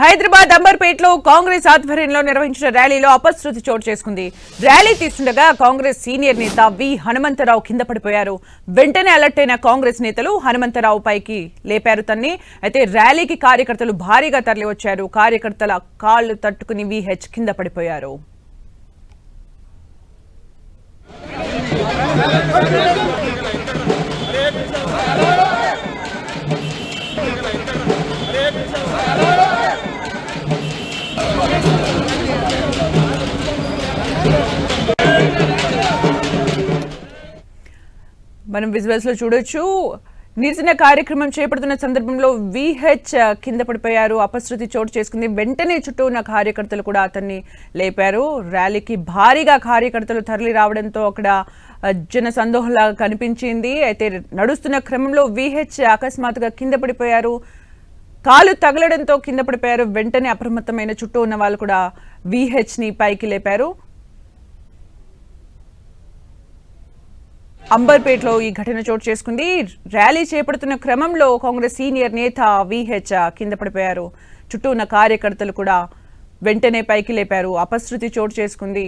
హైదరాబాద్ అంబర్పేటలో కాంగ్రెస్ ఆధ్వర్యంలో నిర్వహించిన ర్యాలీలో అపశృతి చోటు చేసుకుంది. ర్యాలీ తీస్తుండగా కాంగ్రెస్ సీనియర్ నేత వి హనుమంతరావు కింద పడిపోయారు. వెంటనే అలర్ట్ అయిన కాంగ్రెస్ నేతలు హనుమంతరావు పైకి లేపారు తన్ని. అయితే ర్యాలీకి కార్యకర్తలు భారీగా తరలివచ్చారు. కార్యకర్తల కాళ్ళు తట్టుకుని విహెచ్ కింద పడిపోయారు. మనం విజువల్స్లో చూడొచ్చు. నిరసన కార్యక్రమం చేపడుతున్న సందర్భంలో విహెచ్ uh, కింద పడిపోయారు. అపశృతి చోటు చేసుకుంది. వెంటనే చుట్టూ ఉన్న కార్యకర్తలు కూడా అతన్ని లేపారు. ర్యాలీకి భారీగా కార్యకర్తలు తరలి రావడంతో అక్కడ uh, జన సందోహంలా కనిపించింది. అయితే నడుస్తున్న క్రమంలో విహెచ్ uh, అకస్మాత్తుగా కింద పడిపోయారు. కాలు తగలడంతో కింద పడిపోయారు. వెంటనే అప్రమత్తమైన చుట్టూ ఉన్న వాళ్ళు కూడా విహెచ్ని పైకి లేపారు. అంబర్పేటలో ఈ ఘటన చోటు చేసుకుంది. ర్యాలీ చేపడుతున్న క్రమంలో కాంగ్రెస్ సీనియర్ నేత విహెచ్ కింద పడిపోయారు. చుట్టూ ఉన్న కార్యకర్తలు కూడా వెంటనే పైకి లేపారు. అపశృతి చోటు చేసుకుంది.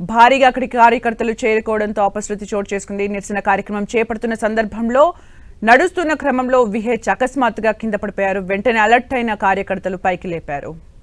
భారీగా అక్కడికి కార్యకర్తలు చేరుకోవడంతో అపశృతి చోటు చేసుకుంది. నిరసన కార్యక్రమం చేపడుతున్న సందర్భంలో నడుస్తున్న క్రమంలో విహెచ్ అకస్మాత్తుగా కింద పడిపోయారు. వెంటనే అలర్ట్ అయిన కార్యకర్తలు పైకి లేపారు.